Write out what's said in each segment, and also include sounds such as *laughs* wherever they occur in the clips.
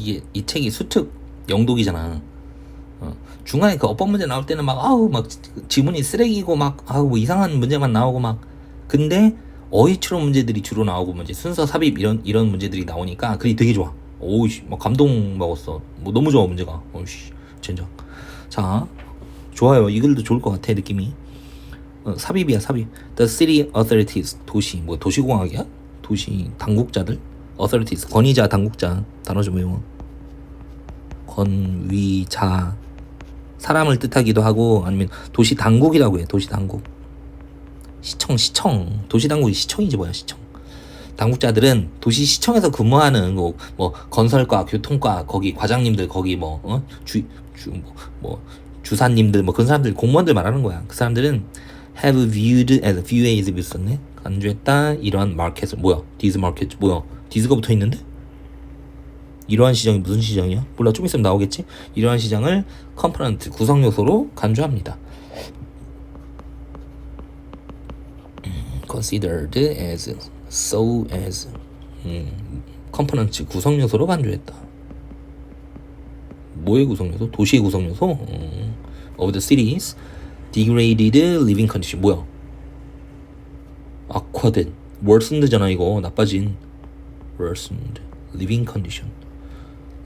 이게 이 책이 수특 영독이잖아. 어, 중간에 그 어법 문제 나올 때는 막 아우 막 지문이 쓰레기고 막 아우 뭐 이상한 문제만 나오고 막 근데 어휘추론 문제들이 주로 나오고 뭐 이제 순서 삽입 이런 이런 문제들이 나오니까 그게 되게 좋아. 오우씨 막 감동 먹었어. 뭐 너무 좋아 문제가. 오우씨 젠장. 자 좋아요. 이 글도 좋을 것 같아 느낌이. 어, 삽입이야 삽입. The city authorities 도시 뭐 도시공학이야? 도시 당국자들 authorities 권위자 당국자 단어 좀 외워. 권위자. 사람을 뜻하기도 하고 아니면 도시 당국이라고 해 도시 당국. 시청 시청. 도시 당국이 시청이지 뭐야 시청. 당국자들은 도시 시청에서 근무하는 뭐, 뭐 건설과 교통과 거기 과장님들 거기 뭐주주뭐 뭐, 주사님들 뭐 그런 사람들 공무원들 말하는 거야. 그 사람들은 have viewed as is view 썼네. 간주했다 이러한 마켓을 뭐야? 디즈 마켓 뭐야? 디즈가 붙어 있는데 이러한 시장이 무슨 시장이야? 몰라 좀 있으면 나오겠지? 이러한 시장을 컴포넌트 구성 요소로 간주합니다. 음, considered as so as 음, 컴포넌트 구성 요소로 간주했다. 뭐의 구성 요소? 도시의 구성 요소? 음, of the cities degraded living condition 뭐야? 악화된 worsened잖아 이거 나빠진 worsened living condition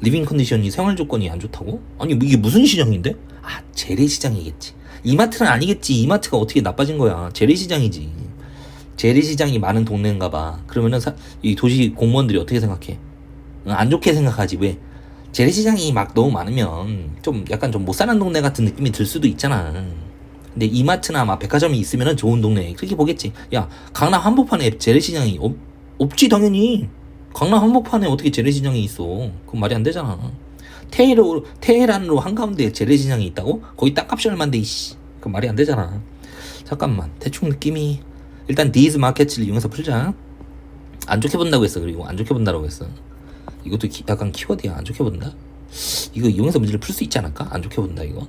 리빙 컨디션이 생활 조건이 안 좋다고? 아니 이게 무슨 시장인데? 아 재래시장이겠지. 이마트는 아니겠지. 이마트가 어떻게 나빠진 거야? 재래시장이지. 재래시장이 많은 동네인가 봐. 그러면은 사, 이 도시 공무원들이 어떻게 생각해? 응, 안 좋게 생각하지. 왜? 재래시장이 막 너무 많으면 좀 약간 좀 못 사는 동네 같은 느낌이 들 수도 있잖아. 근데 이마트나 막 백화점이 있으면은 좋은 동네. 그렇게 보겠지. 야 강남 한복판에 재래시장이 없, 없지 당연히 강남 한복판에 어떻게 재래시장이 있어? 그건 말이 안 되잖아. 테헤로, 테헤란으로 한가운데 재래시장이 있다고? 거기 땅값이 얼만데, 이씨. 그건 말이 안 되잖아. 잠깐만. 대충 느낌이. 일단 these markets를 이용해서 풀자. 안 좋게 본다고 했어. 그리고 안 좋게 본다고 했어. 이것도 기, 약간 키워드야. 안 좋게 본다? 이거 이용해서 문제를 풀 수 있지 않을까? 안 좋게 본다, 이거.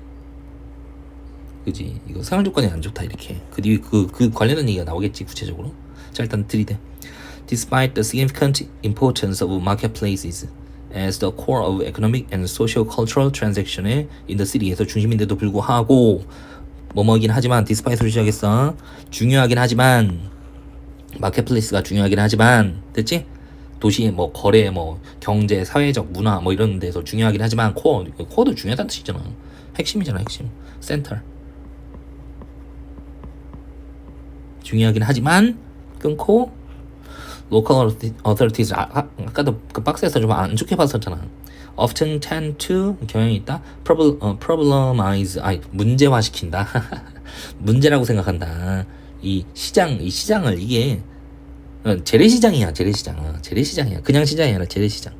그지? 이거 생활 조건이 안 좋다, 이렇게. 그, 뒤에 그, 그 관련된 얘기가 나오겠지, 구체적으로. 자, 일단 들이대. Despite the significant importance of marketplaces as the core of economic and social-cultural transaction in the city에서 중심인데도 불구하고 뭐뭐긴 하지만 despite로 시작했어 중요하긴 하지만 마켓플레이스가 중요하긴 하지만 됐지? 도시의 뭐 거래 뭐 경제 사회적 문화 뭐 이런 데서 중요하긴 하지만 코어 코어도 중요하다는 뜻이잖아 핵심이잖아 핵심 센터 중요하긴 하지만 끊고 local authorities 아, 아, 아까도 그 박스에서 좀 안 좋게 봤었잖아. often tend to 경향이 있다. 어, problemize 아 문제화 시킨다. *laughs* 문제라고 생각한다. 이 시장 이 시장을 이게 어, 재래시장이야 재래시장 어, 재래시장이야 그냥 시장이 아니라 재래시장.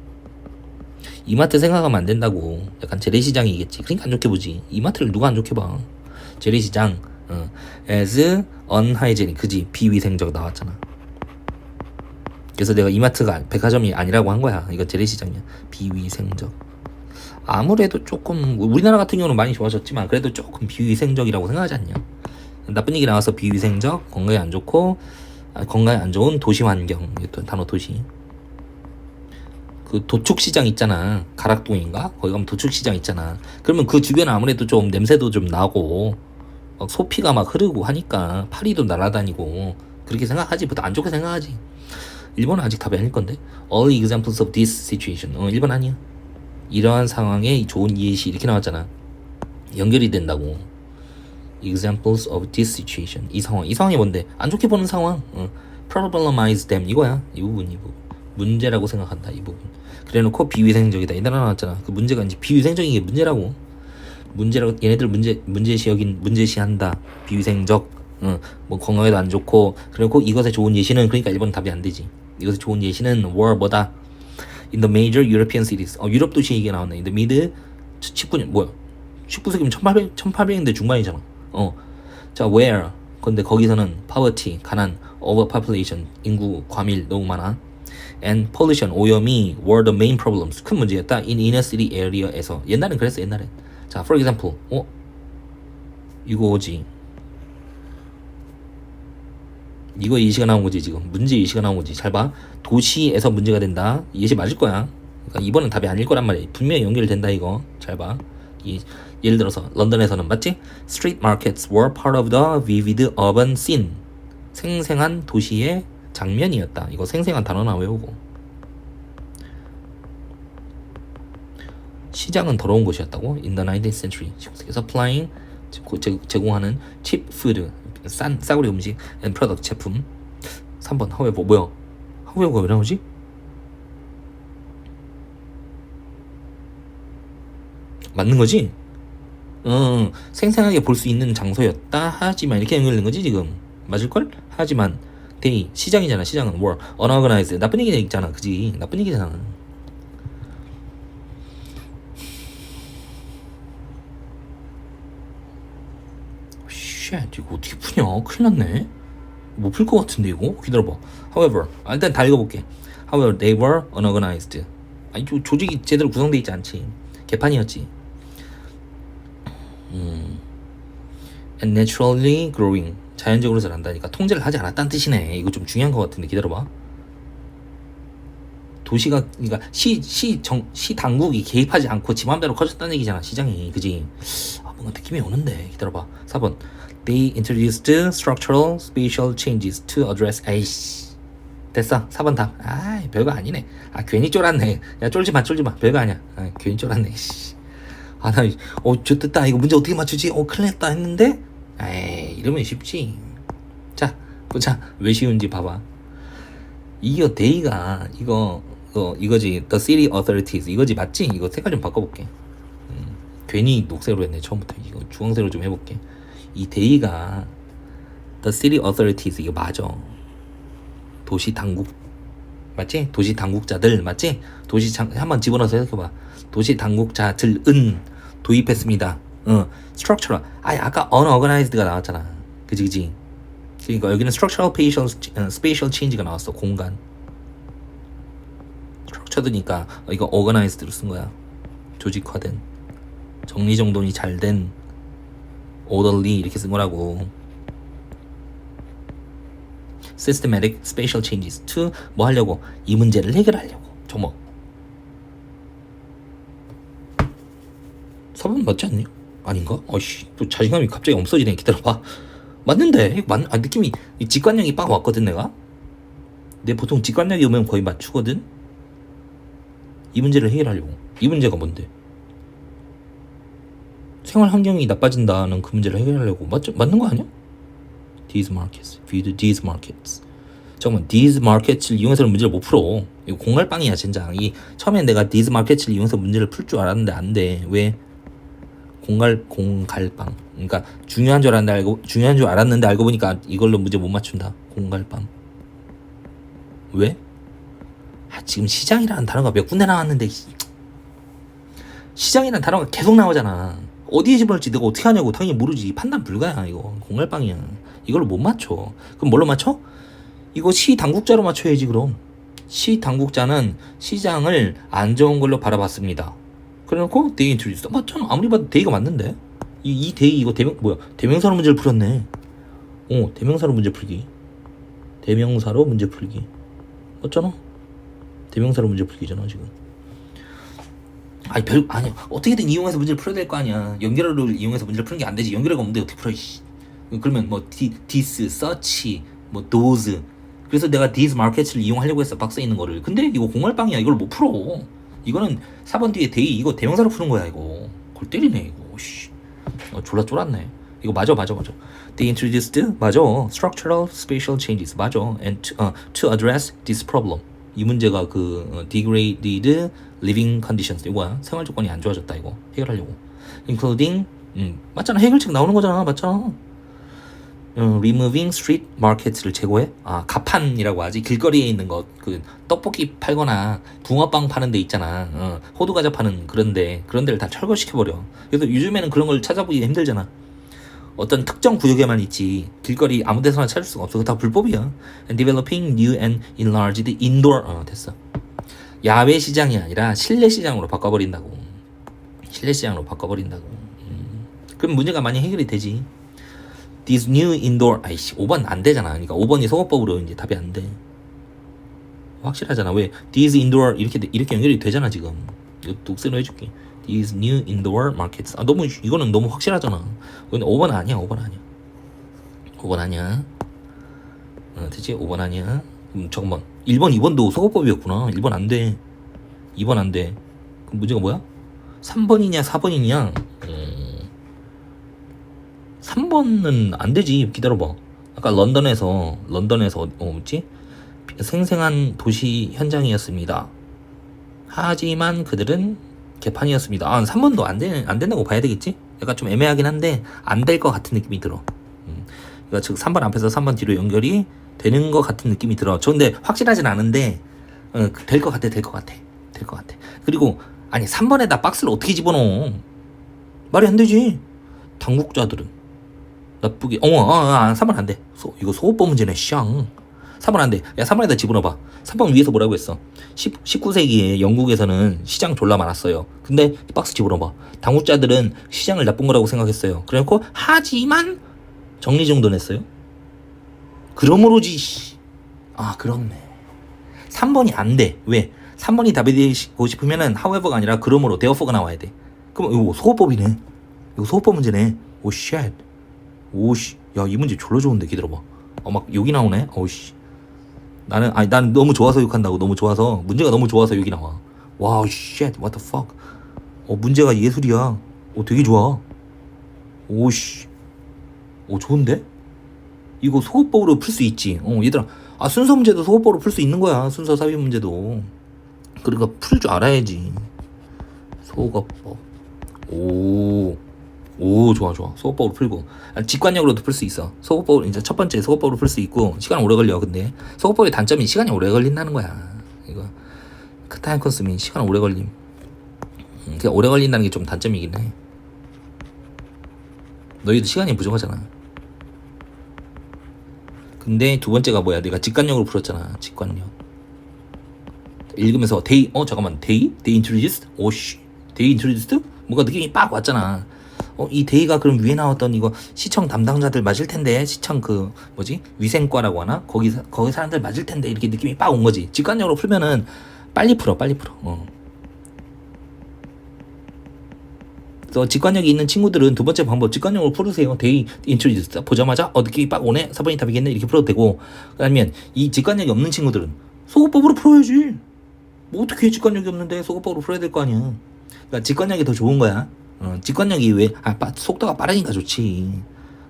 이마트 생각하면 안 된다고. 약간 재래시장이겠지. 그러니까 안 좋게 보지. 이마트를 누가 안 좋게 봐. 재래시장. 어. as unhygienic 그지 비위생적 나왔잖아. 그래서 내가 이마트가 백화점이 아니라고 한 거야. 이거 재래시장이야. 비위생적. 아무래도 조금 우리나라 같은 경우는 많이 좋아졌지만 그래도 조금 비위생적이라고 생각하지 않냐? 나쁜 얘기 나와서 비위생적, 건강에 안 좋고 아, 건강에 안 좋은 도시 환경. 또 단어 도시. 그 도축 시장 있잖아. 가락동인가? 거기 가면 도축 시장 있잖아. 그러면 그 주변에 아무래도 좀 냄새도 좀 나고 막 소피가 막 흐르고 하니까 파리도 날아다니고 그렇게 생각하지. 보다 안 좋게 생각하지. 일본은 아직 답이 아닐 건데. All examples of this situation. 어, 일본 아니야. 이러한 상황에 좋은 예시 이렇게 나왔잖아. 연결이 된다고. Examples of this situation. 이 상황. 이 상황이 뭔데? 안 좋게 보는 상황. 어. Problemize them. 이거야. 이 부분, 이 부분. 문제라고 생각한다. 이 부분. 그래놓고 비위생적이다. 이 단어 나왔잖아. 그 문제가 이제 비위생적인 게 문제라고. 문제라고 얘네들 문제 문제시 여긴 문제시한다. 비위생적. 어, 뭐 건강에도 안 좋고 그리고 이것의 좋은 예시는 그러니까 일본은 답이 안 되지. 이것의 좋은 예시는 war 뭐다? In the major European cities. 어, 유럽 도시 얘기가 나왔네. In the mid 19년 뭐야? 19세기면 1800 1800년대 중반이잖아. 어. 자, where? 근데 거기서는 poverty, 가난, overpopulation, 인구 과밀 너무 많아. and pollution, 오염이 were the main problems. 큰 문제였다. in inner city area에서. 옛날엔 그랬어, 옛날엔. 자, for example. 어? 이거지. 이거 예시가 나온 거지 지금 문제 예시가 나온 거지 잘 봐 도시에서 문제가 된다 예시 맞을 거야 그러니까 2번은 답이 아닐 거란 말이야. 분명히 연결된다 이거. 잘 봐. 이, 예를 들어서 런던에서는 맞지? Street markets were part of the vivid urban scene. 생생한 도시의 장면이었다. 이거 생생한 단어나 외우고. 시장은 더러운 곳이었다고? In the 19th century. 19세기 supplying 제- 제- 제공하는 cheap food 싼 싸구려 음식 and product 제품. 3번 however 뭐야? however가 왜 나오지? 맞는 거지? 어, 생생하게 볼 수 있는 장소였다. 하지만 이렇게 연결된 거지 지금. 맞을 걸? 하지만 데이 시장이잖아. 시장은 were unorganized. 나쁜 얘기 있잖아. 그지? 나쁜 얘기잖아. 쉣 이거 어떻게 푸냐? 큰일 났네. 못 풀 것 같은데 이거? 기다려봐. However, 아, 일단 다 읽어볼게. However, they were unorganized. 아니 조, 조직이 제대로 구성돼 있지 않지. 개판이었지. 음. And naturally growing. 자연적으로 자란다니까 통제를 하지 않았다는 뜻이네. 이거 좀 중요한 것 같은데 기다려봐. 도시가 그러니까 시시정시 당국이 개입하지 않고 지 맘대로 커졌다는 얘기잖아 시장이 그지 아 뭔가 느낌이 오는데 기다려봐 4번 they introduced structural spatial changes to address 아이씨. 됐어. 4번 답 아 별거 아니네. 아 괜히 쫄았네. 야 쫄지 마 쫄지 마. 별거 아니야. 아 괜히 쫄았네 아나어 좋됐다. 이거 문제 어떻게 맞추지? 어 큰일 났다 했는데? 에이 이러면 쉽지. 자 보자. 왜 쉬운지 봐봐. 이거 데이가 이거 이거 이거지. The city authorities. 이거지 맞지? 이거 색깔 좀 바꿔볼게. 음, 괜히 녹색으로 했네 처음부터. 이거 주황색으로 좀 해볼게. 이 데이가 the city authorities 이거 맞아. 도시 당국 맞지? 도시 당국자들 맞지? 도시 장 한번 집어넣어서 생각해봐. 도시 당국자들은 도입했습니다. 어, structural. 아, 아까 unorganized가 나왔잖아. 그지 그지. 그러니까 여기는 structural spatial, 어, spatial change가 나왔어. 공간. structured니까 이거 organized로 쓴 거야. 조직화된, 정리정돈이 잘 된, orderly 이렇게 쓴 거라고. systematic spatial changes. To 뭐 하려고? 이 문제를 해결하려고. 저뭐 4번 맞지 않니? 아닌가? 어이씨 또 자신감이 갑자기 없어지네. 기다려봐. 맞는데. 맞, 아, 느낌이 이 직관력이 빡 왔거든 내가. 내 보통 직관력이 오면 거의 맞추거든? 이 문제를 해결하려고. 이 문제가 뭔데 생활 환경이 나빠진다는 그 문제를 해결하려고 맞, 맞는 거 아니야? These markets, view these markets. 잠깐만, these markets를 이용해서는 문제를 못 풀어. 이거 공갈빵이야, 진짜. 이 처음엔 내가 these markets를 이용해서 문제를 풀 줄 알았는데 안 돼. 왜? 공갈 공갈빵. 그러니까 중요한 줄 알았는데 알고 중요한 줄 알았는데 알고 보니까 이걸로 문제 못 맞춘다. 공갈빵. 왜? 아, 지금 시장이라는 단어가 몇 군데 나왔는데 씨. 시장이라는 단어가 계속 나오잖아. 어디에 집어넣을지 내가 어떻게 하냐고 당연히 모르지. 판단 불가야 이거. 공갈빵이야. 이걸로 못 맞춰. 그럼 뭘로 맞춰? 이거 시 당국자로 맞춰야지 그럼. 시 당국자는 시장을 안 좋은 걸로 바라봤습니다. 그래놓고 데이 인트로듀스 맞잖아. 아무리 봐도 데이가 맞는데. 이, 이 데이 이거 대명 뭐야? 대명사로 문제를 풀었네. 어, 대명사로 문제 풀기. 대명사로 문제 풀기. 맞잖아. 대명사로 문제 풀기잖아 지금. 아니 별 아니 어떻게든 이용해서 문제를 풀어야 될 거 아니야. 연결어를 이용해서 문제를 푸는 게 안 되지. 연결어가 없는데 어떻게 풀어? 씨. 그러면 뭐 디, this, such, 뭐 those. 그래서 내가 these markets를 이용하려고 했어 박스에 있는 거를. 근데 이거 공활빵이야. 이걸 못 풀어. 이거는 4번 뒤에 데이 이거 대명사로 푸는 거야 이거. 골 때리네 이거. 씨. 어, 졸라 쫄았네. 이거 맞아 맞아 맞아. They introduced 맞아. Structural spatial changes 맞아. And to, 어, to address this problem. 이 문제가 그 어, degraded living conditions 이거야. 생활 조건이 안 좋아졌다 이거. 해결하려고. Including 음, 맞잖아. 해결책 나오는 거잖아. 맞잖아. 어, removing street markets를 제거해? 아 가판이라고 하지. 길거리에 있는 것. 그 떡볶이 팔거나 붕어빵 파는 데 있잖아. 어, 호두 과자 파는 그런데. 그런 데를 다 철거시켜 버려. 그래서 요즘에는 그런 걸 찾아보기 힘들잖아. 어떤 특정 구역에만 있지. 길거리 아무 데서나 찾을 수가 없어. 그거 다 불법이야. and developing new and enlarged indoor. 어 됐어 야외 시장이 아니라 실내 시장으로 바꿔버린다고 실내 시장으로 바꿔버린다고 음. 그럼 문제가 많이 해결이 되지 These new indoor 아이씨 5번 안 되잖아. 그러니까 5번이 소거법으로 이제 답이 안 돼. 확실하잖아. 왜 these indoor 이렇게 돼- 이렇게 연결이 되잖아 지금. 독세로 해줄게. these new indoor markets. 아 너무 이거는 너무 확실하잖아. 근데 5번 아니야. 5번 아니야. 5번 아니야. 어, 됐지? 5번 아니야. 음, 잠깐만. 1번, 2번도 소거법이었구나. 1번 안 돼. 2번 안 돼. 그럼 문제가 뭐야? 3번이냐, 4번이냐? 음, 3번은 안 되지. 기다려봐. 아까 런던에서, 런던에서, 어, 뭐지? 생생한 도시 현장이었습니다. 하지만 그들은 개판이었습니다. 아, 3번도 안, 되, 안 된다고 봐야 되겠지? 약간 좀 애매하긴 한데, 안 될 것 같은 느낌이 들어. 음. 그러니까 즉 3번 앞에서 3번 뒤로 연결이 되는 것 같은 느낌이 들어. 저 근데 확실하진 않은데, 어, 될것 같아, 될 것 같아. 될 것 같아. 그리고, 아니, 3번에다 박스를 어떻게 집어넣어? 말이 안 되지. 당국자들은. 나쁘게, 어, 어, 어, 3번 안 돼. 소, 이거 소호법 문제네, 샹. 3번 안 돼. 야, 3번에다 집어넣어봐. 3번 위에서 뭐라고 했어? 10, 19세기에 영국에서는 시장 졸라 많았어요. 근데 박스 집어넣어봐. 당국자들은 시장을 나쁜 거라고 생각했어요. 그래놓고, 하지만, 정리정돈 했어요. 그러므로지, 씨. 아, 그렇네. 3번이 안 돼. 왜? 3번이 답이 되고 싶으면은, however가 아니라, 그러므로, therefore가 나와야 돼. 그럼, 이거 소호법이네. 이거 소호법 문제네. 오, 쉣. 오, 씨. 야, 이 문제 졸라 좋은데, 기다려 봐. 어, 막, 여기 나오네? 어우, 씨. 나는 아니 난 너무 좋아서 욕한다고 너무 좋아서 문제가 너무 좋아서 여기 나와. 와우 쉣 what the fuck. 어 문제가 예술이야. 어 되게 좋아. 오씨. 오 좋은데? 이거 소호법으로 풀 수 있지. 어 얘들아 아 순서 문제도 소호법으로 풀 수 있는 거야. 순서 삽입 문제도. 그러니까 풀 줄 알아야지. 소거법. 오. 오 좋아 좋아 소거법으로 풀고 아, 직관력으로도 풀 수 있어 소거법 이제 첫 번째 소거법으로 풀 수 있고 시간 오래 걸려 근데 소거법의 단점이 시간이 오래 걸린다는 거야 이거 그 타임 컨스민 시간 오래 걸림 음, 오래 걸린다는 게 좀 단점이긴 해 너희도 시간이 부족하잖아 근데 두 번째가 뭐야? 내가 직관력으로 풀었잖아. 직관력. 읽으면서 데이 어 잠깐만. 데이? 데이 인트로듀스드 오씨. 데이 인트로듀스드 뭔가 느낌이 빡 왔잖아. 어 이 데이가 그럼 위에 나왔던 이거 시청 담당자들 맞을 텐데. 시청 그 뭐지? 위생과라고 하나? 거기 사- 거기 사람들 맞을 텐데. 이렇게 느낌이 빡 온 거지. 직관력으로 풀면은 빨리 풀어 빨리 풀어. 어. 그래서 직관력이 있는 친구들은 두 번째 방법 직관력으로 풀으세요. 데이 인트로듀스 보자마자 어 느낌이 빡 오네 4번이 답이겠네 이렇게 풀어도 되고 아니면 이 직관력이 없는 친구들은 소거법으로 풀어야지. 뭐 어떻게 직관력이 없는데 소거법으로 풀어야 될 거 아니야. 그러니까 직관력이 더 좋은 거야. 어, 직관력이 왜 아, 빠, 속도가 빠르니까 좋지.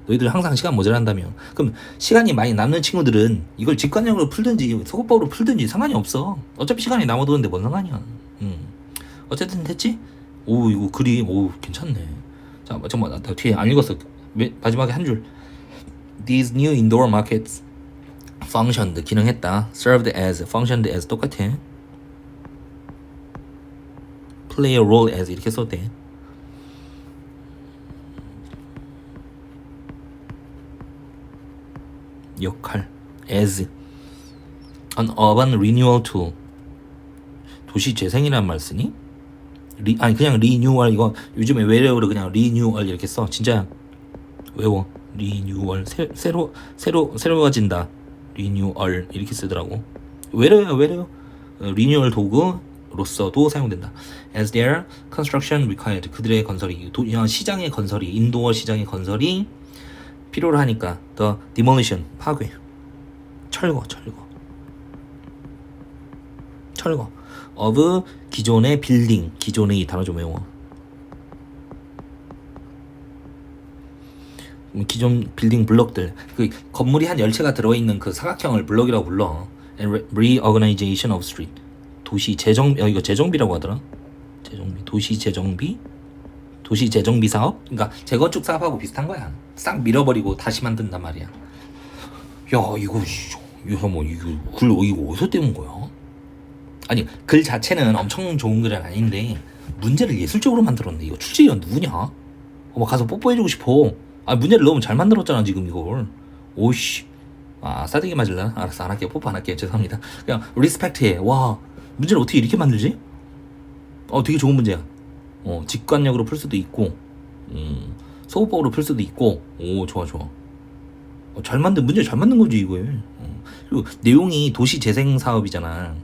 너희들 항상 시간 모자란다며. 그럼 시간이 많이 남는 친구들은 이걸 직관력으로 풀든지 소거법으로 풀든지 상관이 없어. 어차피 시간이 남아도는데 뭔 상관이야. 음. 어쨌든 됐지? 오 이거 그림 오 괜찮네. 자 잠깐만 나, 나 뒤에 안 읽었어. 매, 마지막에 한 줄. These new indoor markets functioned 기능했다. served as functioned as 똑같아. play a role as 이렇게 돼. 역할 as an urban renewal tool 도시 재생이란 말 쓰니? 리, 아니 그냥 리뉴얼 이거 요즘에 외래어로 그냥 리뉴얼 이렇게 써. 진짜 외워. 리뉴얼. 새, 새로 새로 새로워진다. 리뉴얼. 이렇게 쓰더라고. 외래어야 외래어. 어, 리뉴얼 도구로서도 사용된다. As their construction required. 그들의 건설이 도, 어, 시장의 건설이 인도어 시장의 건설이 필요로 하니까 the demolition 파괴. 철거 철거. 철거 of 기존의 빌딩 기존의 이 단어 좀 외워. 음, 기존 빌딩 블럭들. 그 건물이 한 열채가 들어있는 그 사각형을 블럭이라고 불러. And re- reorganization of street. 도시 재정 어, 이거 재정비라고 하더라. 재정비 도시 재정비? 도시 재정비 사업? 그러니까 재건축 사업하고 비슷한 거야. 싹 밀어버리고 다시 만든단 말이야. 야 이거 씨, 이거 뭐 이거 글 이거 어디서 떼운 거야 아니 글 자체는 엄청 좋은 글은 아닌데 문제를 예술적으로 만들었네. 이거 출제위원 누구냐? 어머 가서 뽀뽀해주고 싶어. 아 문제를 너무 잘 만들었잖아 지금 이걸. 오씨. 아 싸대기 맞을라? 알았어 안 할게요. 뽀뽀 안 할게요. 죄송합니다. 그냥 리스펙트해. 와 문제를 어떻게 이렇게 만들지? 어 되게 좋은 문제야. 어 직관력으로 풀 수도 있고 음 소호법으로 풀 수도 있고. 오 좋아 좋아. 어, 잘 만든 문제 잘 만든 거지 이거에. 어. 그리고 내용이 도시 재생 사업이잖아.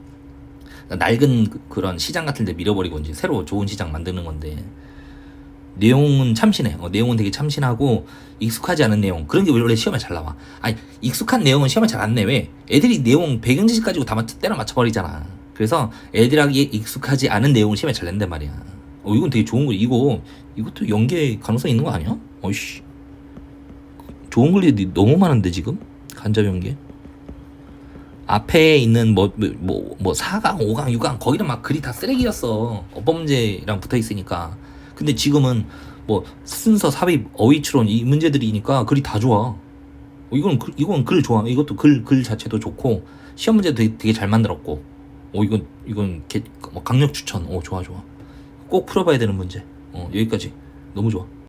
그러니까 낡은 그- 그런 시장 같은 데 밀어버리고 이제 새로 좋은 시장 만드는 건데 내용은 참신해. 어, 내용은 되게 참신하고 익숙하지 않은 내용 그런 게 원래 시험에 잘 나와. 아니 익숙한 내용은 시험에 잘 안 내. 왜? 애들이 내용 배경 지식 가지고 다 맞, 때려 맞춰버리잖아. 그래서 애들하기 익숙하지 않은 내용을 시험에 잘 낸단 말이야. 어 이건 되게 좋은 거. 이거 이것도 연계 가능성 있는 거 아니야? 어이씨. 좋은 글이 너무 많은데 지금 간접 연계. 앞에 있는 뭐 뭐 뭐 4강, 5강, 6강 거기는 막 글이 다 쓰레기였어. 문제랑 붙어 있으니까. 근데 지금은 뭐 순서, 삽입, 어휘 추론 이 문제들이니까 글이 다 좋아. 어, 이건 글- 이건 글 좋아. 이것도 글 글 자체도 좋고 시험 문제도 되게, 되게 잘 만들었고. 어 이건 이건 개, 뭐 강력 추천. 어 좋아 좋아. 꼭 풀어봐야 되는 문제. 어 여기까지 너무 좋아.